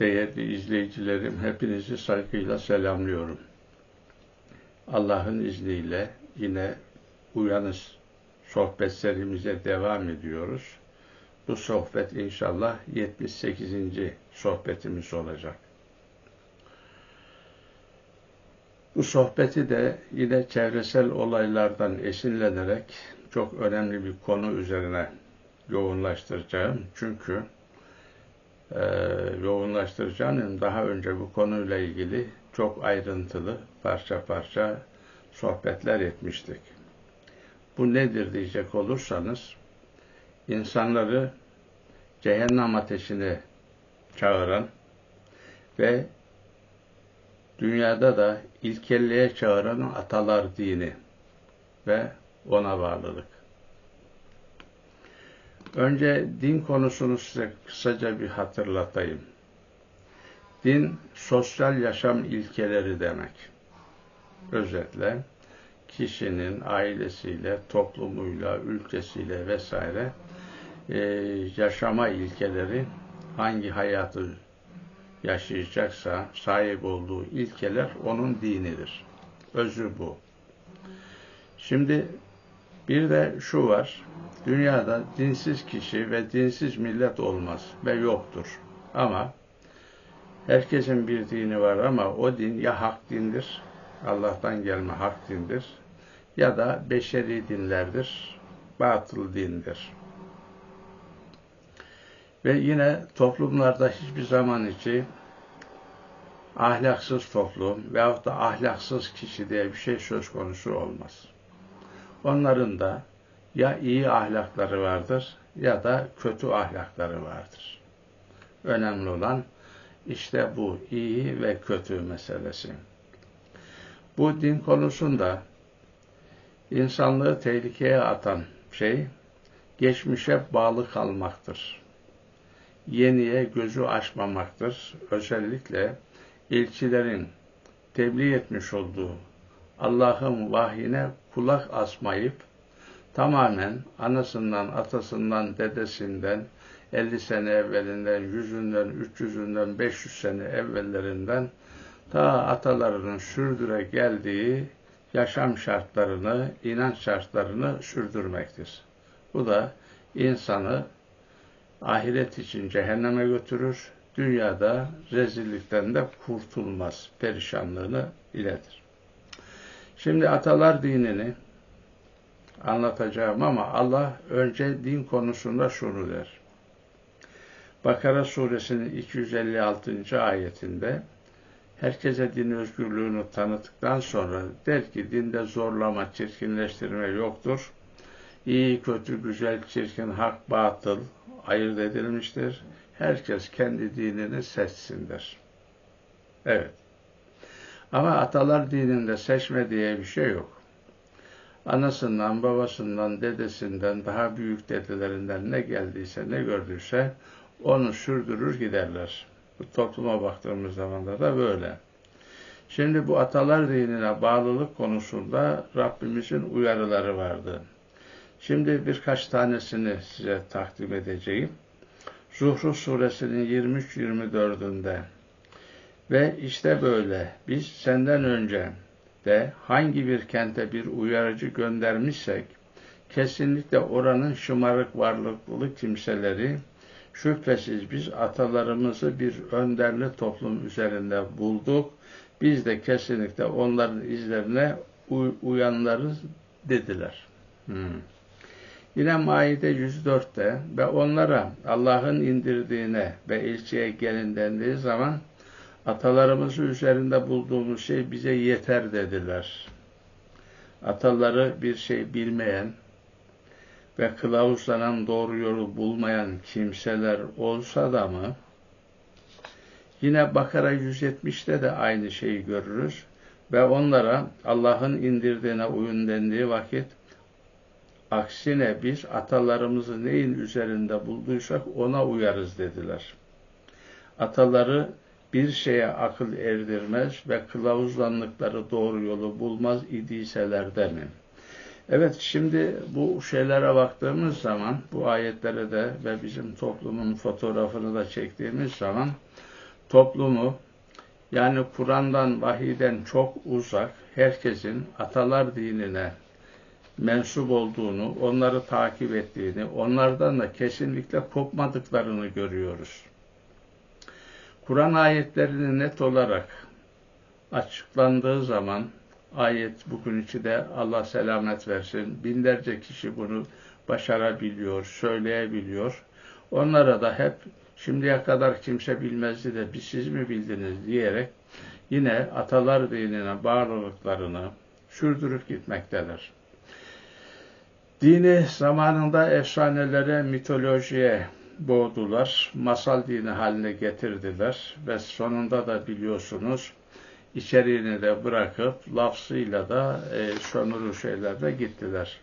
Değerli izleyicilerim, hepinizi saygıyla selamlıyorum. Allah'ın izniyle yine uyanış sohbetlerimize devam ediyoruz. Bu sohbet inşallah 78. sohbetimiz olacak. Bu sohbeti de yine çevresel olaylardan esinlenerek çok önemli bir konu üzerine yoğunlaştıracağım. Çünkü e, yoğunlaştıracağım daha önce bu konuyla ilgili çok ayrıntılı parça parça sohbetler etmiştik. Bu nedir diyecek olursanız insanları cehennem ateşine çağıran ve dünyada da ilkelliğe çağıran atalar dini ve ona bağlılık. Önce din konusunu size kısaca bir hatırlatayım. Din, sosyal yaşam ilkeleri demek. Özetle, kişinin ailesiyle, toplumuyla, ülkesiyle vesaire e, yaşama ilkeleri hangi hayatı yaşayacaksa sahip olduğu ilkeler onun dinidir. Özü bu. Şimdi bir de şu var. Dünyada dinsiz kişi ve dinsiz millet olmaz ve yoktur. Ama herkesin bir dini var ama o din ya hak dindir, Allah'tan gelme hak dindir ya da beşeri dinlerdir, batıl dindir. Ve yine toplumlarda hiçbir zaman içi ahlaksız toplum veyahut da ahlaksız kişi diye bir şey söz konusu olmaz. Onların da ya iyi ahlakları vardır ya da kötü ahlakları vardır. Önemli olan işte bu iyi ve kötü meselesi. Bu din konusunda insanlığı tehlikeye atan şey geçmişe bağlı kalmaktır. Yeniye gözü açmamaktır. Özellikle elçilerin tebliğ etmiş olduğu Allah'ın vahyine kulak asmayıp tamamen anasından, atasından, dedesinden, 50 sene evvelinden, yüzünden, 300'ünden, 500 sene evvellerinden ta atalarının sürdüre geldiği yaşam şartlarını, inanç şartlarını sürdürmektir. Bu da insanı ahiret için cehenneme götürür, dünyada rezillikten de kurtulmaz, perişanlığını iledir. Şimdi atalar dinini anlatacağım ama Allah önce din konusunda şunu der. Bakara suresinin 256. ayetinde herkese din özgürlüğünü tanıttıktan sonra der ki dinde zorlama, çirkinleştirme yoktur. İyi, kötü, güzel, çirkin, hak, batıl ayırt edilmiştir. Herkes kendi dinini seçsindir. Evet. Ama atalar dininde seçme diye bir şey yok. Anasından, babasından, dedesinden, daha büyük dedelerinden ne geldiyse, ne gördüyse onu sürdürür giderler. Bu topluma baktığımız zaman da böyle. Şimdi bu atalar dinine bağlılık konusunda Rabbimizin uyarıları vardı. Şimdi birkaç tanesini size takdim edeceğim. Zuhruf suresinin 23-24'ünde ve işte böyle biz senden önce de hangi bir kente bir uyarıcı göndermişsek kesinlikle oranın şımarık varlıklı kimseleri şüphesiz biz atalarımızı bir önderli toplum üzerinde bulduk. Biz de kesinlikle onların izlerine uy uyanlarız dediler. Hmm. Yine Maide 104'te ve onlara Allah'ın indirdiğine ve elçiye gelin dendiği zaman atalarımız üzerinde bulduğumuz şey bize yeter dediler. Ataları bir şey bilmeyen ve kılavuzlanan doğru yolu bulmayan kimseler olsa da mı yine Bakara 170'te de aynı şeyi görürüz ve onlara Allah'ın indirdiğine uyun dendiği vakit aksine biz atalarımızı neyin üzerinde bulduysak ona uyarız dediler. Ataları bir şeye akıl erdirmez ve kılavuzlandıkları doğru yolu bulmaz idiyseler de? Evet şimdi bu şeylere baktığımız zaman bu ayetlere de ve bizim toplumun fotoğrafını da çektiğimiz zaman toplumu yani Kur'an'dan, vahiden çok uzak herkesin atalar dinine mensup olduğunu, onları takip ettiğini, onlardan da kesinlikle kopmadıklarını görüyoruz. Kur'an ayetlerini net olarak açıklandığı zaman ayet bugün içi de Allah selamet versin. Binlerce kişi bunu başarabiliyor, söyleyebiliyor. Onlara da hep şimdiye kadar kimse bilmezdi de biz siz mi bildiniz diyerek yine atalar dinine bağlılıklarını sürdürüp gitmektedir. Dini zamanında efsanelere, mitolojiye boğdular, masal dini haline getirdiler ve sonunda da biliyorsunuz içeriğini de bırakıp lafzıyla da e, sömürü şeylerle gittiler.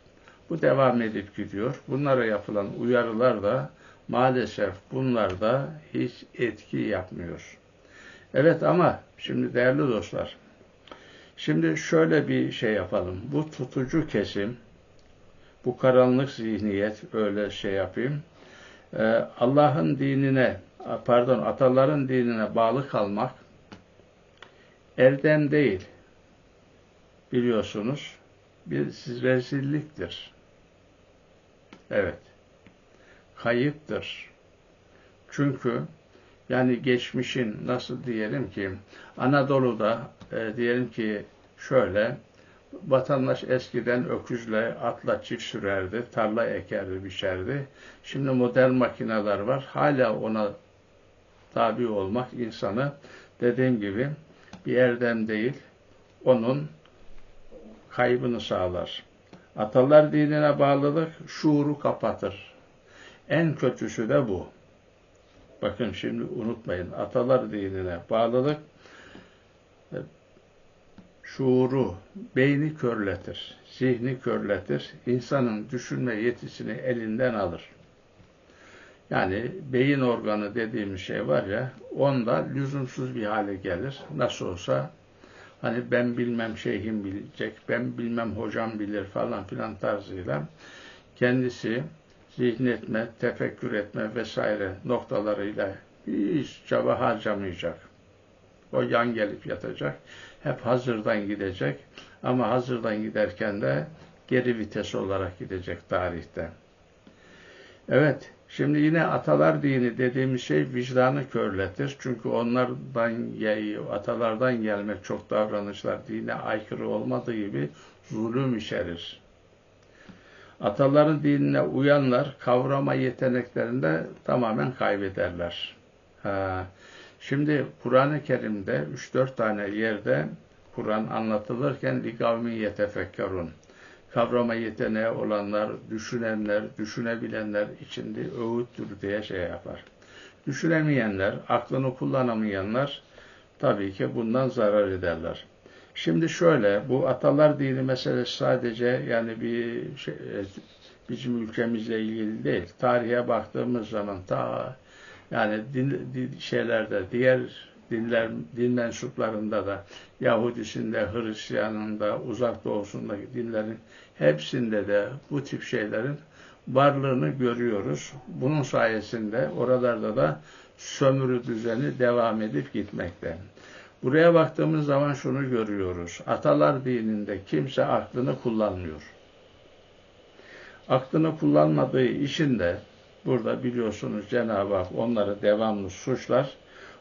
Bu devam edip gidiyor. Bunlara yapılan uyarılar da maalesef bunlar da hiç etki yapmıyor. Evet ama şimdi değerli dostlar, şimdi şöyle bir şey yapalım. Bu tutucu kesim, bu karanlık zihniyet öyle şey yapayım. Ee, Allah'ın dinine, pardon ataların dinine bağlı kalmak erdem değil. Biliyorsunuz bir rezilliktir. Evet. Kayıptır. Çünkü yani geçmişin nasıl diyelim ki Anadolu'da e, diyelim ki şöyle vatandaş eskiden öküzle, atla çift sürerdi, tarla ekerdi, biçerdi. Şimdi modern makineler var. Hala ona tabi olmak insanı dediğim gibi bir erdem değil, onun kaybını sağlar. Atalar dinine bağlılık şuuru kapatır. En kötüsü de bu. Bakın şimdi unutmayın. Atalar dinine bağlılık şuuru, beyni körletir, zihni körletir, insanın düşünme yetisini elinden alır. Yani beyin organı dediğimiz şey var ya, onda lüzumsuz bir hale gelir. Nasıl olsa hani ben bilmem şeyhim bilecek, ben bilmem hocam bilir falan filan tarzıyla kendisi zihnetme, tefekkür etme vesaire noktalarıyla hiç çaba harcamayacak. O yan gelip yatacak. Hep hazırdan gidecek. Ama hazırdan giderken de geri vites olarak gidecek tarihte. Evet, şimdi yine atalar dini dediğimiz şey vicdanı körletir. Çünkü onlardan, atalardan gelmek çok davranışlar dine aykırı olmadığı gibi zulüm içerir. Ataların dinine uyanlar kavrama yeteneklerinde tamamen kaybederler. Ha. Şimdi Kur'an-ı Kerim'de 3-4 tane yerde Kur'an anlatılırken ligavmi yetefekkerun kavrama yeteneği olanlar, düşünenler, düşünebilenler içinde öğüttür diye şey yapar. Düşünemeyenler, aklını kullanamayanlar tabii ki bundan zarar ederler. Şimdi şöyle, bu atalar dini meselesi sadece yani bir şey, bizim ülkemizle ilgili değil. Tarihe baktığımız zaman ta yani din, din şeylerde, diğer dinler, din mensuplarında da, Yahudisinde, Hristiyanında, uzak doğusundaki dinlerin hepsinde de bu tip şeylerin varlığını görüyoruz. Bunun sayesinde oralarda da sömürü düzeni devam edip gitmekte. Buraya baktığımız zaman şunu görüyoruz. Atalar dininde kimse aklını kullanmıyor. Aklını kullanmadığı için de burada biliyorsunuz Cenab-ı Hak onları devamlı suçlar.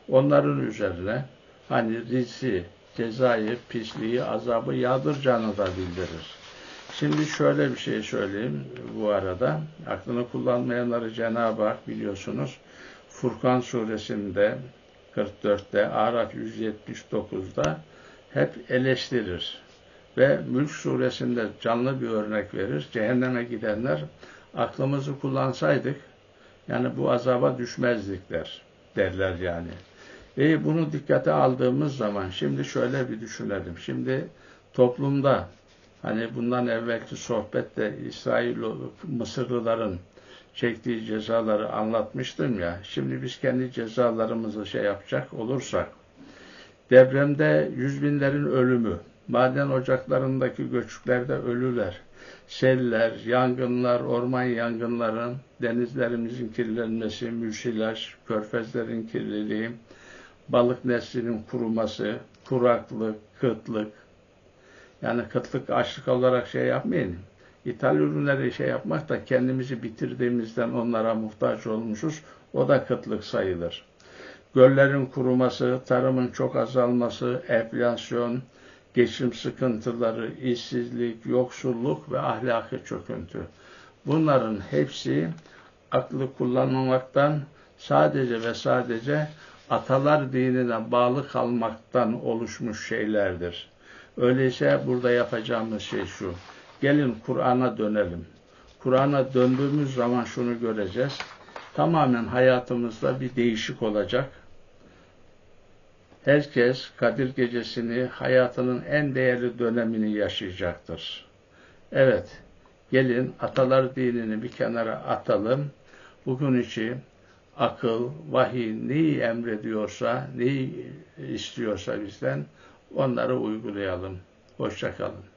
Onların üzerine hani rizki, cezayı, pisliği, azabı yağdıracağını da bildirir. Şimdi şöyle bir şey söyleyeyim bu arada. Aklını kullanmayanları Cenab-ı Hak biliyorsunuz Furkan suresinde 44'te, Araf 179'da hep eleştirir. Ve Mülk suresinde canlı bir örnek verir. Cehenneme gidenler aklımızı kullansaydık yani bu azaba düşmezdik der. Derler yani. Ve bunu dikkate aldığımız zaman şimdi şöyle bir düşünelim. Şimdi toplumda hani bundan evvelki sohbette İsrail Mısırlıların çektiği cezaları anlatmıştım ya. Şimdi biz kendi cezalarımızı şey yapacak olursak depremde yüz binlerin ölümü, maden ocaklarındaki göçüklerde ölüler, seller, yangınlar, orman yangınların, denizlerimizin kirlenmesi, müsilaj, körfezlerin kirliliği, balık neslinin kuruması, kuraklık, kıtlık. Yani kıtlık, açlık olarak şey yapmayın. İthal ürünleri şey yapmak da kendimizi bitirdiğimizden onlara muhtaç olmuşuz. O da kıtlık sayılır. Göllerin kuruması, tarımın çok azalması, enflasyon, geçim sıkıntıları, işsizlik, yoksulluk ve ahlaki çöküntü. Bunların hepsi aklı kullanmamaktan sadece ve sadece atalar dinine bağlı kalmaktan oluşmuş şeylerdir. Öyleyse burada yapacağımız şey şu. Gelin Kur'an'a dönelim. Kur'an'a döndüğümüz zaman şunu göreceğiz. Tamamen hayatımızda bir değişik olacak. Herkes Kadir Gecesi'ni hayatının en değerli dönemini yaşayacaktır. Evet, gelin atalar dinini bir kenara atalım. Bugün için akıl, vahiy neyi emrediyorsa, neyi istiyorsa bizden onları uygulayalım. Hoşçakalın.